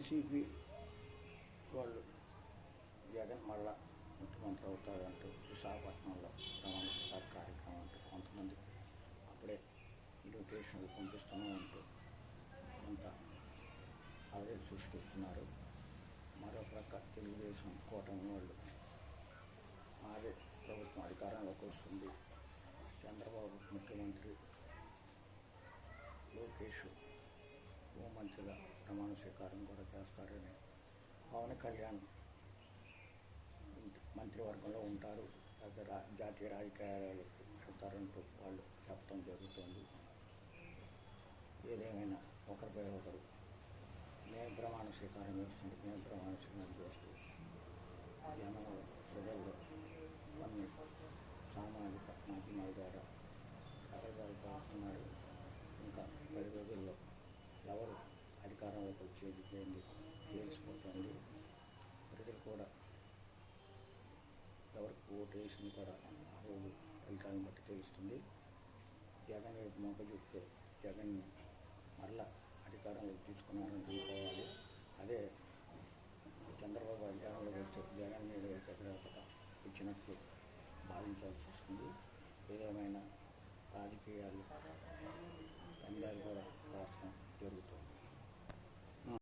YCP వాళ్ళు జగన్ మళ్ళా ముఖ్యమంత్రి అవుతారంటూ విశాఖపట్నంలో ప్రమాణ కార్యక్రమం అంటూ కొంతమంది అప్పుడే ఇన్విటేషన్లు పంపిస్తున్నాం అంటూ కొంత అలజడి సృష్టిస్తున్నారు. మరో ప్రక్క తెలుగుదేశం కూటమి వాళ్ళు మాదే ప్రభుత్వం అధికారంలోకి వస్తుంది. చంద్రబాబు ముఖ్యమంత్రి లోకేష్ హోంమంత్రిగా ప్రమాణ స్వీకారం కూడా చేస్తారని పవన్ కళ్యాణ్ మంత్రివర్గంలో ఉంటారు. లేకపోతే రా జాతీయ రాజకీయాలు పెడతారంటూ వాళ్ళు చెప్పడం జరుగుతుంది. ఏదేమైనా ఒకరిపై ఒకరు మేము ప్రమాణ స్వీకారం చేస్తుంది. మేము ప్రమాణ స్వీకారం చేస్తూ జనం ప్రజల్లో కొన్ని సామాజిక మాధ్యమాల ద్వారా రకరకాలు పాల్గొన్నారు అధికారంలోకి వచ్చేది ఏంటి తేలిసిపోతుంది. ప్రజలు కూడా ఎవరికి ఓటు వేసింది కూడా ఆ రోజు ఫలితాన్ని బట్టి తెలుస్తుంది. జగన్ వైపు మొక్క చూపితే జగన్ మరలా అధికారంలోకి తీసుకున్నారని అనుకోవాలి అదే చంద్రబాబు అధికారంలోకి వస్తే జగన్ మీద వ్యతిరేకత ఇచ్చినట్లు భావించాల్సి వస్తుంది. ఏదేమైనా